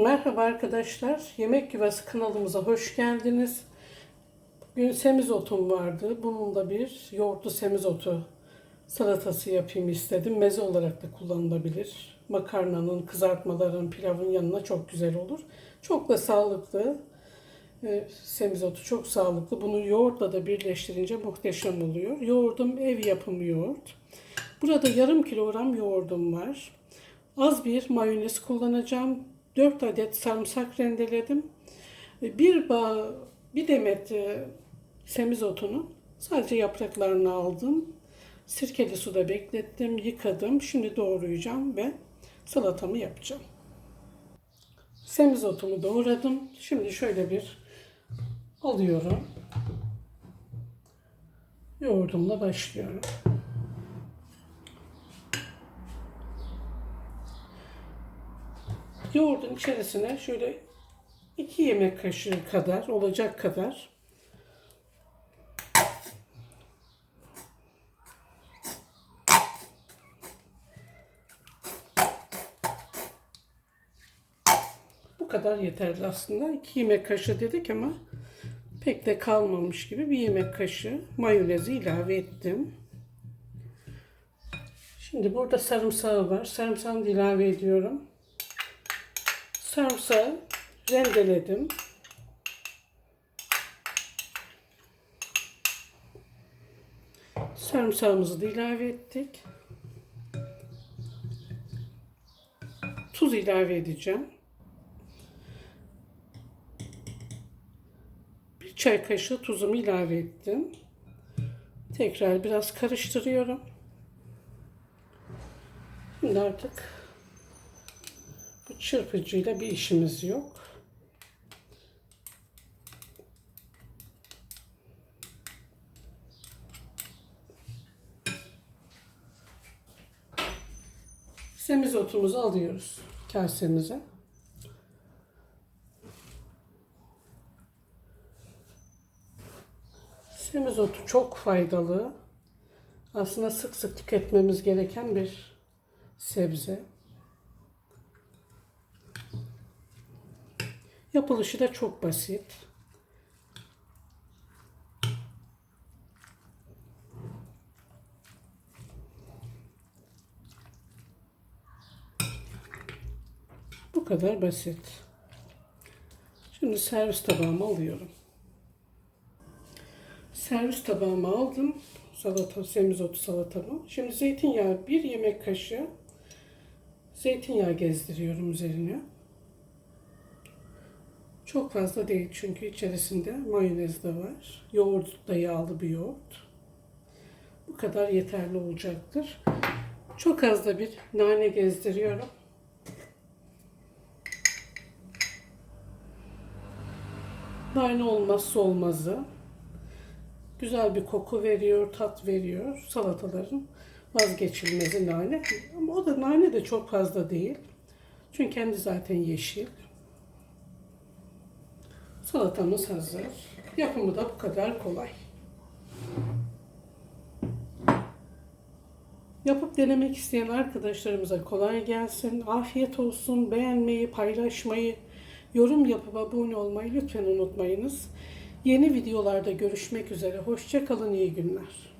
Merhaba arkadaşlar. Yemek Yuvası kanalımıza hoş geldiniz. Bugün semizotum vardı. Bunun da bir yoğurtlu semizotu salatası yapayım istedim. Meze olarak da kullanılabilir. Makarnanın, kızartmaların, pilavın yanına çok güzel olur. Çok da sağlıklı. Ee, semizotu çok sağlıklı. Bunu yoğurtla da birleştirince muhteşem oluyor. Yoğurdum ev yapımı yoğurt. Burada yarım kilogram yoğurdum var. Az bir mayonez kullanacağım. 4 adet sarımsak rendeledim. Bir bağ, bir demet e, semizotunu sadece yapraklarını aldım. Sirkeli suda beklettim, yıkadım. Şimdi doğrayacağım ve salatamı yapacağım. Semizotumu doğradım. Şimdi şöyle bir alıyorum. Yoğurdumla başlıyorum. Yoğurdun içerisine şöyle 2 yemek kaşığı kadar olacak kadar bu kadar yeterli aslında. 2 yemek kaşığı dedik ama pek de kalmamış gibi bir yemek kaşığı mayonezi ilave ettim. Şimdi burada sarımsağı var. Sarımsağını ilave ediyorum. Sarımsağı rendeledim. Sarımsağımızı da ilave ettik. Tuz ilave edeceğim. Bir çay kaşığı tuzumu ilave ettim. Tekrar biraz karıştırıyorum. Şimdi artık çırpıcıyla bir işimiz yok. Semizotumuzu alıyoruz kasemize. Semizotu çok faydalı. Aslında sık sık tüketmemiz gereken bir sebze. Yapılışı da çok basit. Bu kadar basit. Şimdi servis tabağıma alıyorum. Servis tabağıma aldım. Salata, semizotu salatamı. Şimdi zeytinyağı bir yemek kaşığı zeytinyağı gezdiriyorum üzerine. Çok fazla değil çünkü içerisinde mayonez de var. Yoğurt da yağlı bir yoğurt. Bu kadar yeterli olacaktır. Çok az da bir nane gezdiriyorum. Nane olmazsa olmazı. Güzel bir koku veriyor, tat veriyor. Salataların vazgeçilmezi nane. Ama o da nane de çok fazla değil. Çünkü kendi zaten yeşil. Salatamız hazır. Yapımı da bu kadar kolay. Yapıp denemek isteyen arkadaşlarımıza kolay gelsin. Afiyet olsun. Beğenmeyi, paylaşmayı, yorum yapıp abone olmayı lütfen unutmayınız. Yeni videolarda görüşmek üzere. Hoşçakalın, iyi günler.